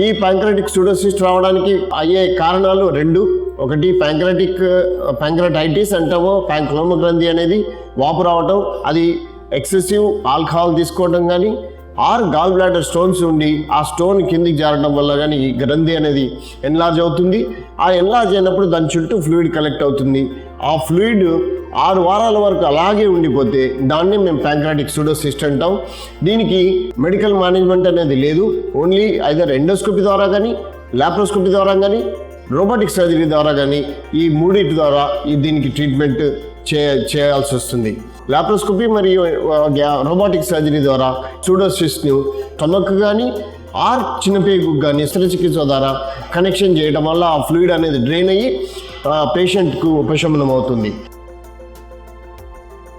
ఈ pancreatic pseudocyst రావడానికి అయ్యే కారణాలు రెండు. ఒకటి ప్యాంక్రటిక్ ప్యాంక్రటైటిస్ అంటామో. ప్యాంక్లోమ గ్రంథి అనేది వాపు రావటం. అది ఎక్సెసివ్ ఆల్కహాల్ తీసుకోవడం కానీ ఆర్ గాల్ బ్లాడర్ స్టోన్స్ ఉండి ఆ స్టోన్ కిందికి జారడం వల్ల కానీ ఈ గ్రంథి అనేది ఎన్లార్జ్ అవుతుంది. ఆ ఎన్లార్జ్ అయినప్పుడు దాని చుట్టూ ఫ్లూయిడ్ కలెక్ట్ అవుతుంది. ఆ ఫ్లూయిడ్ ఆరు వారాల వరకు అలాగే ఉండిపోతే దాన్ని మేము ప్యాంక్రాటిక్ సూడోసిస్ట్ అంటాం. దీనికి మెడికల్ మేనేజ్మెంట్ అనేది లేదు. ఓన్లీ ఐదర్ ఎండోస్కోపీ ద్వారా కానీ లాప్రోస్కోపీ ద్వారా కానీ రోబోటిక్ సర్జరీ ద్వారా కానీ ఈ మూడింటి ద్వారా ఈ దీనికి ట్రీట్మెంట్ చే చేయాల్సి వస్తుంది. లాప్రోస్కోపీ మరియు రోబోటిక్ సర్జరీ ద్వారా సూడోసిస్ట్ను స్టమక్ కానీ ఆర్ చిన్నపేగుకు కానీ శస్త్రచికిత్స ద్వారా కనెక్షన్ చేయడం వల్ల ఆ ఫ్లూయిడ్ అనేది డ్రైన్ అయ్యి పేషెంట్కు ఉపశమనం అవుతుంది.